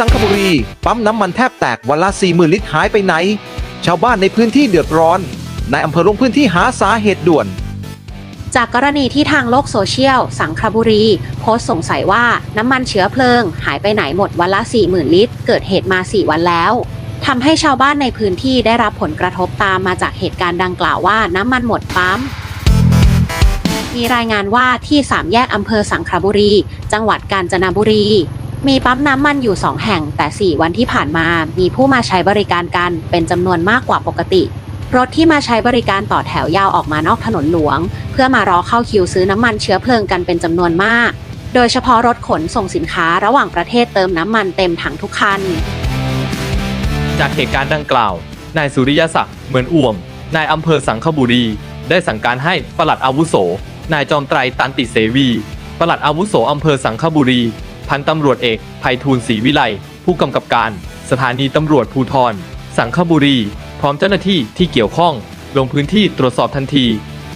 สังขบุรี ปั๊มน้ำมันแทบแตกวันละ4 0,000ลิตรหายไปไหน ชาวบ้านในพื้นที่เดือดร้อนนายอำเภอลงพื้นที่หาสาเหตุด่วน จากกรณีที่ทางโลกโซเชียล สังขบุรี โพสต์สงสัยว่าน้ำมันเชื้อเพลิง หายไปไหนหมดวันละ40,000ลิตร เกิดเหตุมา 4 วันแล้วทำให้ชาวบ้านในพื้นที่ได้รับผลกระทบตามมาจากเหตุการณ์ดังกล่าวว่าน้ำมันหมดปั๊มมีรายงานว่าที่สามแยกอำเภอสังขบุรี จังหวัดกาญจนบุรี มีปั๊มน้ำมันอยู่ 2 แห่ง แต่ 4 วันที่ผ่านมา มีผู้มาใช้บริการกันเป็นจำนวนมากกว่าปกติ รถที่มาใช้บริการต่อแถวยาวออกมานอกถนนหลวง เพื่อมารอเข้าคิวซื้อน้ำมันเชื้อเพลิงกันเป็นจำนวนมาก โดยเฉพาะรถขนส่งสินค้าระหว่างประเทศเติมน้ำมันเต็มถังทุกคัน จากเหตุการณ์ดังกล่าว นายสุริยศักดิ์เหมือนอ่วม นายอำเภอสังขบุรี ได้สั่งการให้ปลัดอาวุโส นายจอมไตรตันติเสวีปลัดอาวุโสอำเภอสังขบุรี พันตำรวจเอกไพฑูรย์ศรีวิไลผู้กำกับการ สถานีตำรวจภูธรสังขบุรี พร้อมเจ้าหน้าที่ที่เกี่ยวข้อง ลงพื้นที่ตรวจสอบทันที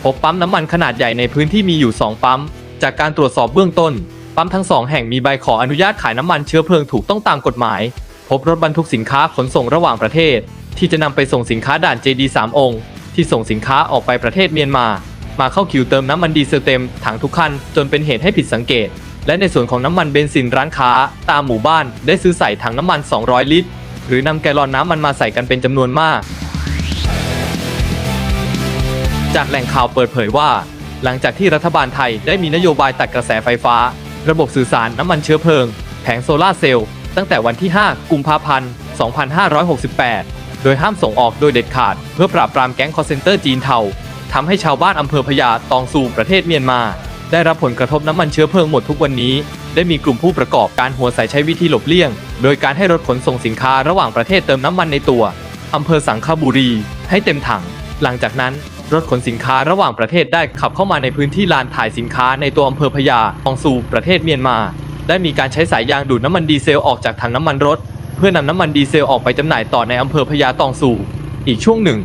พบปั๊มน้ำมันขนาดใหญ่ในพื้นที่มีอยู่ 2 ปั๊ม จากการตรวจสอบเบื้องต้น ปั๊มทั้งสองแห่งมีใบขออนุญาตขายน้ำมันเชื้อเพลิงถูกต้องตามกฎหมาย พบรถบรรทุกสินค้าขนส่งระหว่างประเทศ ที่จะนำไปส่งสินค้าด่าน JD 3องค์ ที่ส่งสินค้าออกไปประเทศเมียนมา มาเข้าคิวเติมน้ำมันดีเซลเต็มถังทุกคันจนเป็นเหตุให้ผิดสังเกต และในส่วนของน้ำมันเบนซินร้านค้า ตามหมู่บ้านได้ซื้อใส่ถังน้ำมัน 200 ลิตร หรือนำแกลลอนน้ำมันมาใส่กันเป็นจำนวนมาก จากแหล่งข่าวเปิดเผยว่า หลังจากที่รัฐบาลไทยได้มีนโยบายตัดกระแสไฟฟ้า ระบบสื่อสารน้ำมันเชื้อเพลิง แผงโซลาเซลล์ตั้งแต่วันที่ 5 กุมภาพันธ์ 2568 โดยห้ามส่งออกโดยเด็ดขาด เพื่อปราบปรามแก๊งคอร์เซนเตอร์จีนเทาทำให้ชาวบ้านอำเภอพญาตองสู่ประเทศเมียนมา ได้รับผลกระทบน้ำมันเชื้อเพลิงหมดทุกวันนี้ ได้มีกลุ่มผู้ประกอบการหัวใสใช้วิธีหลบเลี่ยง โดยการให้รถขนส่งสินค้าระหว่างประเทศเติมน้ำมันในตัวอำเภอสังขบุรี ให้เต็มถัง หลังจากนั้น รถขนสินค้าระหว่างประเทศได้ขับเข้ามาในพื้นที่ลานถ่ายสินค้าในตัวอำเภอพญาตองสู่ประเทศเมียนมา ได้มีการใช้สายยางดูดน้ำมันดีเซลออกจากถังน้ำมันรถ เพื่อนำน้ำมันดีเซลออกไปจำหน่ายต่อในอำเภอพญาตองสู่ อีกช่วงหนึ่ง